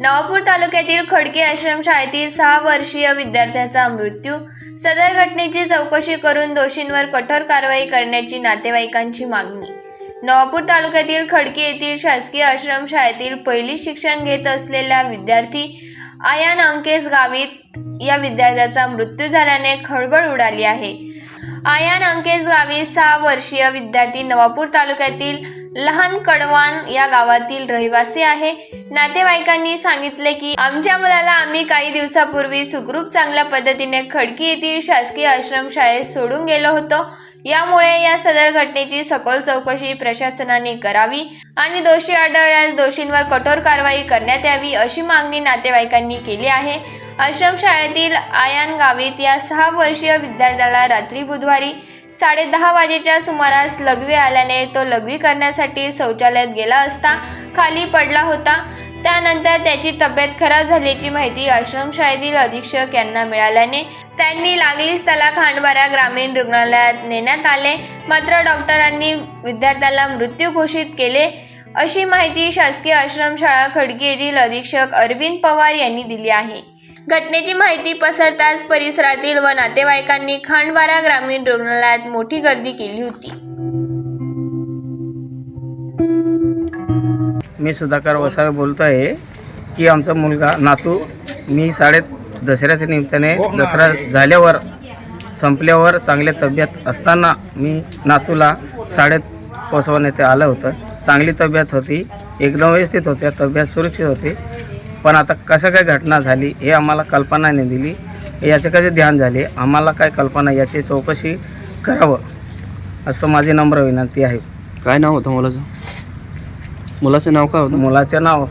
नवापूर तालुक्यातील खडकी आश्रमशाळेतील सहा वर्षीय विद्यार्थ्याचा मृत्यू. सदर घटनेची चौकशी करून दोषींवर कठोर कारवाई करण्याची नातेवाईकांची मागणी. नवापूर तालुक्यातील खडकी येथील शासकीय आश्रमशाळेतील पहिली शिक्षण घेत असलेल्या विद्यार्थी आयान अंकेश गावित या विद्यार्थ्याचा मृत्यू झाल्याने खळबळ उडाली आहे. आयान अंकेश गावी सहा वर्षीय विद्यार्थी नवापूर तालुक्यातील लहान कडवान या गावातील रहिवासी आहे. नातेवाईकांनी सांगितले की आमच्या मुलाला आम्ही काही दिवसापूर्वी सुखरूप चांगल्या पद्धतीने खडकी येथील शासकीय आश्रमशाळेत सोडून गेलो होतो. यामुळे या सदर घटनेची सखोल चौकशी प्रशासनाने करावी आणि दोषी आढळल्यास दोषींवर कठोर कारवाई करण्यात यावी अशी मागणी नातेवाईकांनी केली आहे. आश्रमशाळेतील आयान गावीत या सहा वर्षीय विद्यार्थ्याला रात्री बुधवारी साडेदहा वाजेच्या सुमारास लघवी आल्याने तो लघवी करण्यासाठी शौचालयात गेला असता खाली पडला होता. त्यानंतर त्याची तब्येत खराब झाल्याची माहिती आश्रमशाळेतील अधीक्षक यांना मिळाल्याने त्यांनी लागलीच त्याला खांडवारा ग्रामीण रुग्णालयात नेण्यात आले. मात्र डॉक्टरांनी विद्यार्थ्याला मृत्यू घोषित केले. अशी माहिती शासकीय आश्रमशाळा खडकी येथील अधीक्षक अरविंद पवार यांनी दिली आहे. घटनेची माहिती पसरताच परिसरातील व नातेवाईकांनी खांडबारा ग्रामीण रुग्णालयात मोठी गर्दी केली होती. मी सुधाकर वसावे बोलतो आहे की आमचा मुलगा नातू मी शाळेत दसऱ्याच्या निमित्ताने दसरा झाल्यावर संपल्यावर चांगल्या तब्येत असताना मी नातूला शाळेत पोचवण्यात आलं होतं. चांगली तब्येत होती एकदम व्यवस्थित होत्या तब्येत सुरक्षित होती. पण आता कसं काय घटना झाली हे आम्हाला कल्पना नाही दिली. याचे कधी ध्यान झाले? आम्हाला काय कल्पना? याची चौकशी करावं असं माझी नम्र विनंती आहे. काय नाव होतं मुलाचं? मुलाचं नाव काय होतं? मुलाचे नाव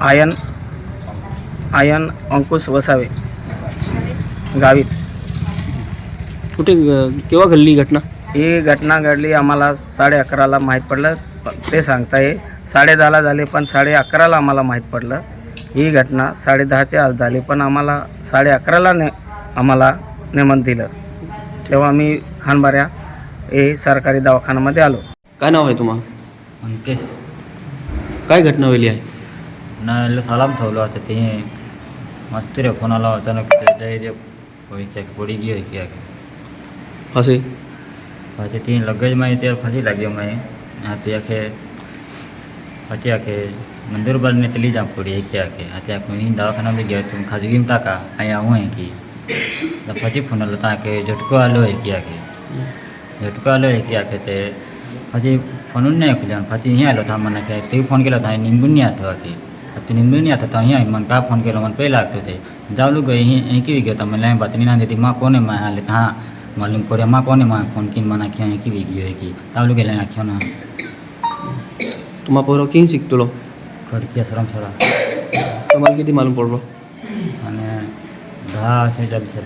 आयन आयन अंकुश वसावे गावित. कुठे केव्हा घडली घटना? ही घटना घडली आम्हाला साडे अकराला माहीत पडलं ते सांगताय. साडे दहाला झाले पण साडे अकराला आम्हाला माहीत पडलं ही घटना साडे दहाच्या आज झाली पण आम्हाला साडे अकराला ने आम्हाला नेमन दिलं तेव्हा आम्ही खानबाऱ्या हे सरकारी दवाखान्यामध्ये आलो काय नाव आहे तुम्हाला अंकेश काय घटना वेळी आहे ना सलाम ठेवलं होतं ते मस्त रे कोणाला अचानक रे पड़ी गई है क्या असे પછી તે લગેજ માં ત્યારે ફસી લાગ્યો મેં હાથે આખે પછી આખે अति आखे मंदूरबाल नेतली जामपुडी एक आखे अति आखे कोणी दवाखाना बी घेऊ तुम्ही खाजगी टाका आई हांव हे की। फची फोन आलो तव्हांखे झटको आलो है की आखे झटको आलो हे की आखे ते फाची फोनून नाही ऐकले फाची हे आलो था म्हणा की ते फोन केला होता निंबून नाही आता की आता निंबून नाही आता हे मन का फोन केला मला पहिला लागतो ते जावलो गे हे की घेतो म्हणलं बातमी नाही देते माँ कोण आहे माँ? आले हा मालूम कोऱ्या माँ कोण आहे मा? फोन किन म्हणा की हे की वी घेऊ हे की। जावलो लाइन ना खेळ ना। तुम पर किन सिक्तुल खड़की आश्रम सरा तुम्हारे किती मालूम पडलो आणि दहा असे चालीस